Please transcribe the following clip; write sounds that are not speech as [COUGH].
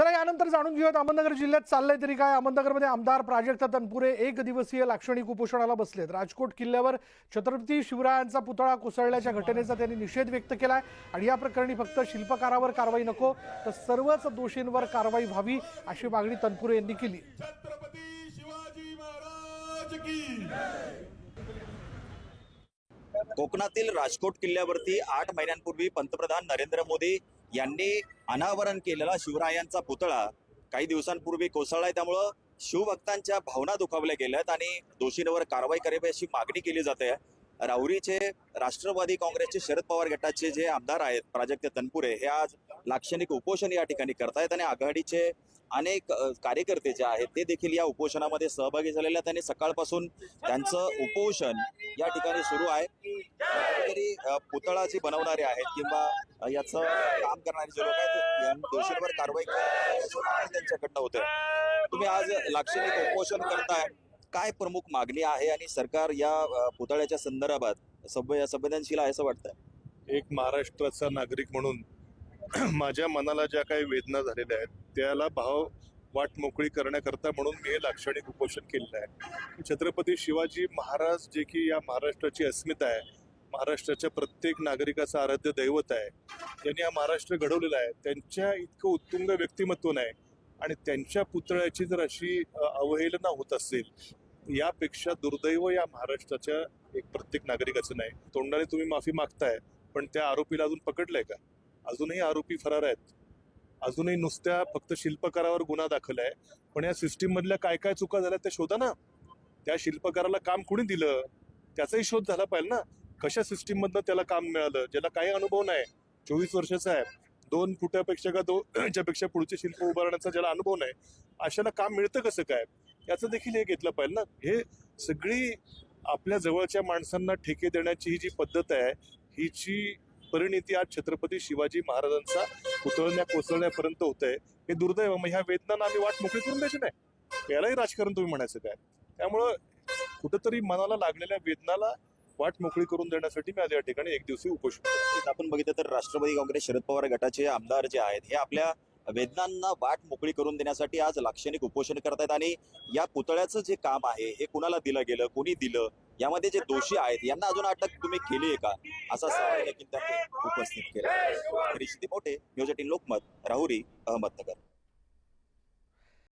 चला यानंतर जाणून घेऊयात अहमदनगर जिल्ह्यात चाललंय तरी काय. अहमदनगरमध्ये आमदार प्राजक्त तनपुरे एक दिवसीय लाक्षणिक उपोषणाला बसलेत. राजकोट किल्ल्यावर छत्रपती शिवरायांचा पुतळा कोसळल्याच्या घटनेचा त्यांनी निषेध व्यक्त केलाय. आणि या प्रकरणी फक्त शिल्पकारावर कारवाई नको तर सर्वच दोषींवर कारवाई व्हावी अशी मागणी तनपुरे यांनी केली. छत्रपती शिवाजी महाराज की कोकणातील राजकोट किल्ल्यावरती आठ महिन्यांपूर्वी पंतप्रधान नरेंद्र मोदी यांनी अनावरण केलेला शिवरायांचा पुतळा काही दिवसांपूर्वी कोसळलाय. त्यामुळं शिवभक्तांच्या भावना दुखावल्या गेल्यात आणि दोषींवर कारवाई करावी अशी मागणी केली जाते. राहुरीचे राष्ट्रवादी काँग्रेसचे शरद पवार गटाचे जे आमदार आहेत प्राजक्त तनपुरे हे आज लाक्षणिक उपोषण या ठिकाणी करतायत आणि आघाडीचे अनेक कार्यकर्ते जे आहेत ते देखील या उपोषणामध्ये सहभागी झालेले आहेत आणि सकाळपासून त्यांचं उपोषण या ठिकाणी सुरू आहे. तरी पुतळा जे बनवणारे आहेत किंवा याचं काम करणारे जे लोक आहेत दोषींवर कारवाई त्यांच्याकडनं होते तुम्ही आज लाक्षणिक उपोषण करताय. काय प्रमुख मागणी आहे आणि सरकार या पुतळ्याच्या संदर्भात सभ्य संवेदनशील आहे असं वाटतं एक महाराष्ट्राचा नागरिक म्हणून [CLEARS THROAT] माझ्या मनाला ज्या काही वेदना झालेल्या आहेत त्याला भाव वाट मोकळी करण्याकरता म्हणून मी हे लाक्षणिक उपोषण केलेलं आहे. छत्रपती शिवाजी महाराज जे की या महाराष्ट्राची अस्मिता आहे महाराष्ट्राच्या प्रत्येक नागरिकाचं आराध्य दैवत आहे. त्यांनी हा महाराष्ट्र घडवलेला आहे त्यांच्या इतकं उत्तुंग व्यक्तिमत्व नाही आणि त्यांच्या पुतळ्याची जर अशी अवहेलना होत असेल यापेक्षा दुर्दैव या महाराष्ट्राच्या एक प्रत्येक नागरिकाचं नाही. तोंडाने तुम्ही माफी मागताय पण त्या आरोपीला अजून पकडलंय का? अजूनही आरोपी फरार आहेत. अजूनही नुसत्या फक्त शिल्पकारावर गुन्हा दाखल आहे पण या सिस्टीम मधल्या काय काय चुका झाल्या त्या शोधा ना. त्या शिल्पकाराला काम कुणी दिलं? त्याचाही शोध झाला पाहिजे ना. कशा सिस्टीममधनं त्याला काम मिळालं ज्याला काही अनुभव नाही चोवीस वर्षाचा आहे दोन फुटापेक्षा का दोनच्यापेक्षा [CLEARS THROAT] पुढचे शिल्प उभारण्याचा ज्याला अनुभव नाही अशाला काम मिळतं कसं काय? याचं देखील हे घेतलं पाहिजे ना. हे सगळी आपल्या जवळच्या माणसांना ठेके देण्याची ही जी पद्धत आहे हिची परिणिती आज छत्रपती शिवाजी महाराजांचा पुतळण्या कोसळण्यापर्यंत होत आहे हे दुर्दैव मग ह्या वेदनांना आम्ही वाट मोकळी करून द्यायची नाही. यालाही राजकारण तुम्ही म्हणायचं काय? त्यामुळं कुठंतरी मनाला लागलेल्या वेदनाला वाट मोकळी करून देण्यासाठी मी आज या ठिकाणी एक दिवशी उपोषण करतो. आपण बघितलं तर राष्ट्रवादी काँग्रेस शरद पवार गटाचे आमदार जे आहेत हे आपल्या वेदनांना वाट मोकळी करून देण्यासाठी आज लाक्षणिक उपोषण करतायत आणि या पुतळ्याचं जे काम आहे हे कुणाला दिलं गेलं कोणी दिलं? यामध्ये जे दोषी आहेत यांना अजून अटक तुम्ही केली आहे का? असा सवाल देखील त्यांनी उपस्थित केला. Harish Mothe news eighteen Lokmat Rahuri Ahmednagar.